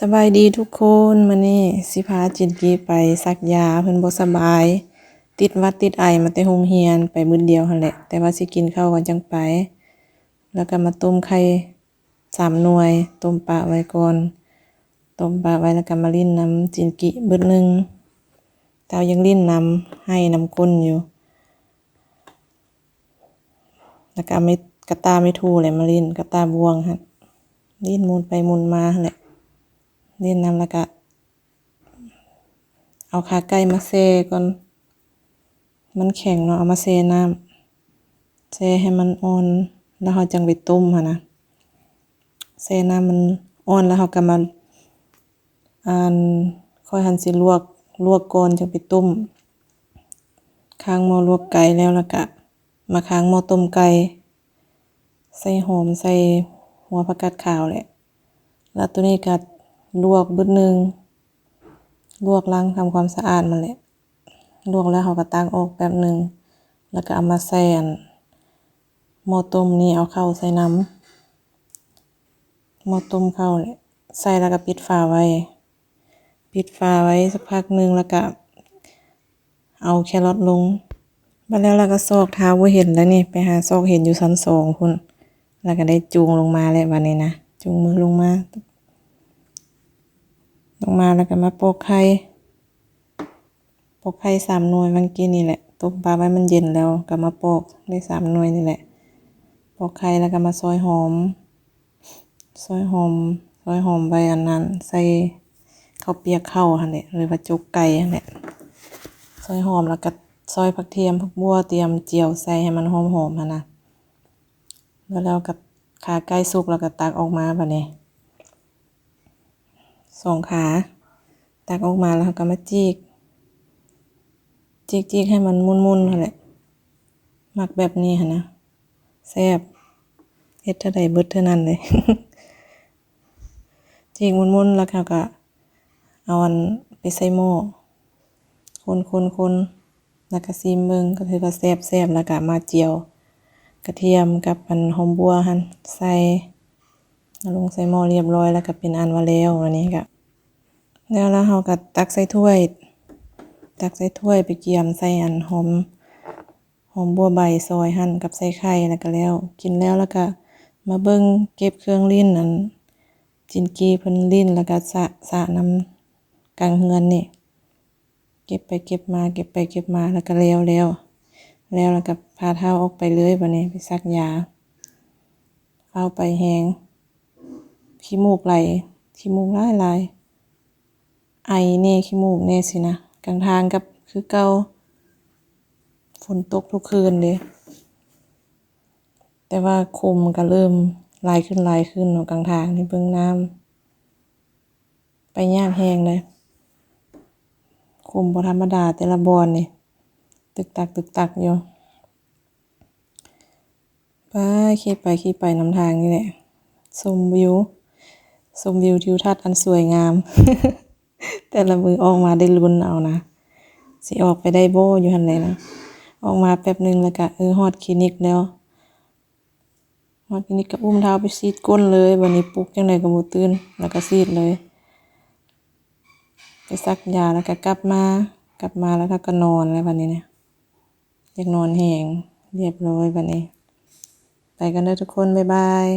สบายดีทุกคนมื้อนี้สิพาจินกี้ไปซักยาเพิ่นบ่สบาย ติดวัดติดไอมาแต่โรงเรียนไปมื้อเดียวหั่นแหละ แต่ว่าสิกินข้าวก่อนจังไป แล้วก็มาต้มไข่สามหน่วย ต้มปะไว้ก่อน ต้มปะไว้แล้วก็มาลิ้นน้ำจินกิเบิดหนึ่งเตายังลิ้นน้ำให้น้ำก้นอยู่ แล้วก็ไม่กระตาไม่ถูแหละมาลิ้นกระตาบวงหั่นลิ้นมุนไปมุนมาแหละ เล่นน้ำแล้วก็เอาขาไก่มาแช่ก่อน มันแข็งเนาะเอามาแช่น้ำแช่ให้มันอ่อน แล้วเราจังไปต้มหั่นนะแช่น้ำมันอ่อนแล้วเราก็มาอันค่อยหันสิลวกลวกก่อนจังไปต้มค้างหม้อลวกไก่แล้วแล้วก็มาค้างหม้อต้มไก่ใส่หอมใส่หัวผักกาดขาวแหละ แล้วตัวนี้ก็ ลวกบิดหนึ่งลวกล้างทำความสะอาดมันแหละลวกแล้วเราก็ตักออกแป๊บหนึ่งแล้วก็เอามาใส่อันหม้อต้มนี่เอาเข้าใส่น้ำหม้อต้มเข้าแหละใส่แล้วก็ปิดฝาไว้ ปิดฝาไว้สักพักหนึ่งแล้วก็เอาแครอทลงบัดแล้วเราก็ซอกเท้าบ่าเห็นแล้วนี่ไปหาซอกเห็นอยู่ชั้นสองพุ่นแล้วก็ได้จูงลงมาแล้วบัดนี้นะจูงมือลงมา ลงมาแล้วก็มาโปกไข่โปกไข่สามหน่วยเมื่อกี้นี่แหละต้มปลาไว้มันเย็นแล้วก็มาโปกได้สามหน่วยนี่แหละโปกไข่แล้วก็มาซอยหอม ซอยหอม ซอยหอมไว้อันนั้น ใส่ข้าวเปียกเข้าหั่นแหละหรือว่าจุกไก่หั่นแหละซอยหอมแล้วก็ซอยผักเทียมผักบัวเตรียมเจียวใส่ให้มันหอมๆหั่นนะแล้วแล้วก็ขาไก่สุกแล้วก็ตักออกมาบัดนี้ สองขา ตักออกมาแล้วก็มาจีก จีกจีกให้มันมุนๆนั่นแหละมักแบบนี้หั่นนะแซ่บเฮ็ดเท่าใดเบิดเท่านั้นเลยจีกมุนๆแล้วก็เอาอันไปใส่หม้อคนๆๆแล้วก็ซิมเบิงก็ถือว่าแซ่บๆแล้วก็มาเจียว กระเทียมกับอันหอมบัวหันใส่ลงใส่หม้อเรียบร้อยแล้วก็เป็นอันว่าแล้วอันนี้ก็ แล้วแล้วเราก็ตักใส่ถ้วย ตักใส่ถ้วยไปเกี่ยมใส่อันหอมหอมบัวใบซอยหั่นกับใส่ไข่แล้วก็แล้ว กินแล้วแล้วก็มาเบิ่งเก็บเครื่องลิ้นอันจินกีเพิ่นลิ้นแล้วก็สะสะน้ำกลางเรือนนี่เก็บไปเก็บมาเก็บไปเก็บมาแล้วก็แล้วแล้วแล้วแล้วก็พาเท้าออกไปเลยบัดนี้ไปซักยาฟ้าไปแฮงขี้มูกไหลขี้มูกหลายๆ ไอแหน่ขี้มูกแหน่สินะกลางทางกับคือเกาฝนตกทุกคืนเดะแต่ว่าคมมันก็เริ่มลายขึ้นลายขึ้นเนาะกลางทางในเบิ่งน้ำไปยากแรงเลยคมบ่ธรรมดาแต่ละบอนนี่ตึกตักตึกตักอยู่ไปขี่ไปขี่ไปน้ำทางนี่แหละชมวิวชมวิวทิวทัศน์อันสวยงาม แต่ละมือออกมาได้ลุ้นเอานะสิออกไปได้โบอยู่หันแหละนะออกมาแป๊บหนึ่งแล้วก็เออฮอดคลินิกแล้วฮอดคลินิกก็อุ้มเท้าไปฉีดก้นเลยบัดนี้ปลุกจังใดก็บ่ตื่นแล้วก็ฉีดเลย ไปซักยาแล้วก็กลับมากลับมาแล้วเราก็นอนแล้วบัดนี้เนะอยากนอนแรงเรียบร้อยบัดนี้ ไปกันเด้อทุกคน บ๊ายบาย